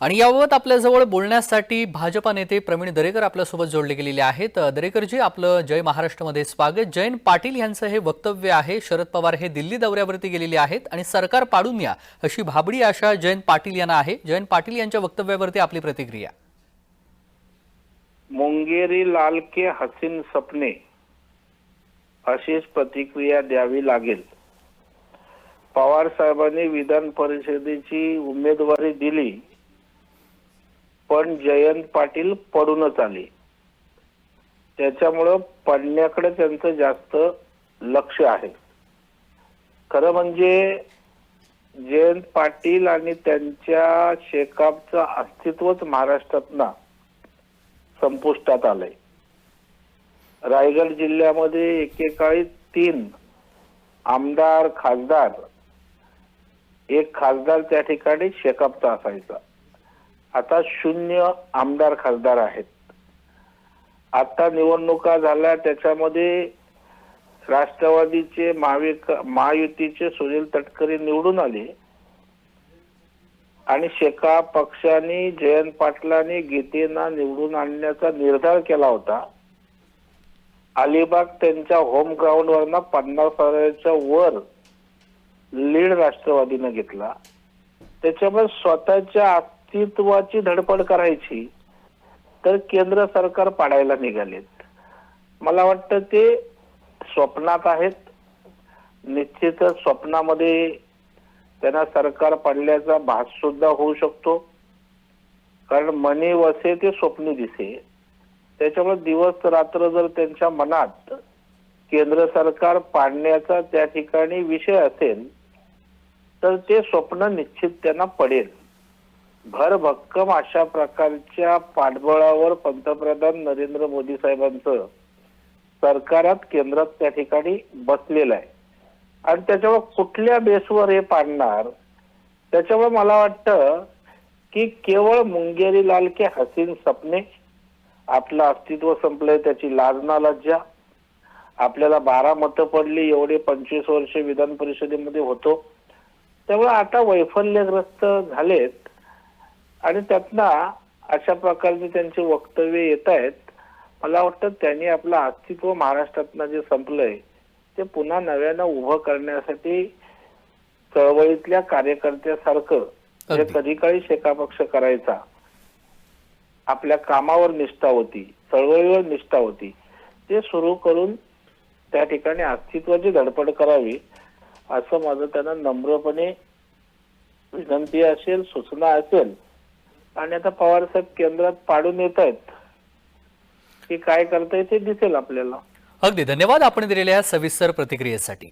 आणि याबाबत आपल्याजवळ बोलण्यासाठी भाजपा नेते प्रवीण दरेकर आपल्यासोबत जोडले गेलेले आहेत. दरेकरजी आपलं जय महाराष्ट्रमध्ये स्वागत. जयंत पाटील यांचं हे वक्तव्य आहे शरद पवार हे दिल्ली दौऱ्यावरती गेलेले आहेत आणि सरकार पाडून या अशी भाबडी आशा जयंत पाटील यांना आहे. जयंत पाटील यांच्या वक्तव्यावरती आपली प्रतिक्रिया. मुंगेरी लाल के हसीन सपने अशीच प्रतिक्रिया द्यावी लागेल. पवार साहेबांनी विधान परिषदेची उमेदवारी दिली पण जयंत पाटील पडूनच आले. त्याच्यामुळं पडण्याकडे त्यांचं जास्त लक्ष आहे. खरं म्हणजे जयंत पाटील आणि त्यांच्या शेकापचं अस्तित्वच महाराष्ट्रात ना संपुष्टात आलंय. रायगड जिल्ह्यामध्ये एकेकाळी तीन आमदार खासदार एक खासदार त्या ठिकाणी शेकापचा असायचा. आता शून्य आमदार खासदार आहेत. आता निवडणुका झाल्या त्याच्यामध्ये राष्ट्रवादीचे महाविक महायुतीचे सुनील तटकरे निवडून आले. आणि शेका पक्षाने जयंत पाटलांनी गीतेना निवडून आणण्याचा निर्धार केला होता. अलिबाग त्यांच्या होम ग्राउंड वरनं पन्नास हजाराच्या वर लीड राष्ट्रवादीनं घेतला. त्याच्यामुळे स्वतःच्या अस्तित्वाची धडपड करायची तर केंद्र सरकार पाडायला निघालेत. मला वाटतं ते स्वप्नात आहेत. निश्चितच स्वप्नामध्ये त्यांना सरकार पडल्याचा भास सुद्धा होऊ शकतो. कारण मनी वसे ते स्वप्नी दिसे. त्याच्यामुळे दिवस रात्र जर त्यांच्या मनात केंद्र सरकार पाडण्याचा त्या ठिकाणी विषय असेल तर ते स्वप्न निश्चित त्यांना पडेल. भरभक्कम अशा प्रकारच्या पाठबळावर पंतप्रधान नरेंद्र मोदी साहेबांचं सरकारात केंद्रात त्या ठिकाणी बसलेलं आहे. आणि त्याच्यामुळे कुठल्या बेसवर हे पाडणार त्याच्यामुळे मला वाटतं की केवळ मुंगेरी लाल के हसीन सपने आपलं अस्तित्व संपलंय त्याची लाज ना लज्जा. आपल्याला बारा मतं पडली एवढे पंचवीस वर्ष विधान परिषदेमध्ये होतो. त्यामुळे आता वैफल्यग्रस्त झालेत आणि त्यातनं अशा प्रकारचे त्यांचे वक्तव्य येत आहेत मला वाटतं त्यांनी आपलं अस्तित्व महाराष्ट्रातनं जे संपलंय ते पुन्हा नव्यानं उभं करण्यासाठी चळवळीतल्या कार्यकर्त्यासारखं जे. कधी काळी शेका पक्ष करायचा आपल्या कामावर निष्ठा होती चळवळीवर निष्ठा होती ते सुरू करून त्या ठिकाणी अस्तित्वाची धडपड करावी असं माझं त्यांना नम्रपणे विनंती असेल सूचना असेल आणि आता पवार साहेब केंद्रात पाडून येत आहेत. की काय करताय ते दिसेल आपल्याला. अगदी धन्यवाद आपण दिलेल्या सविस्तर प्रतिक्रियेसाठी.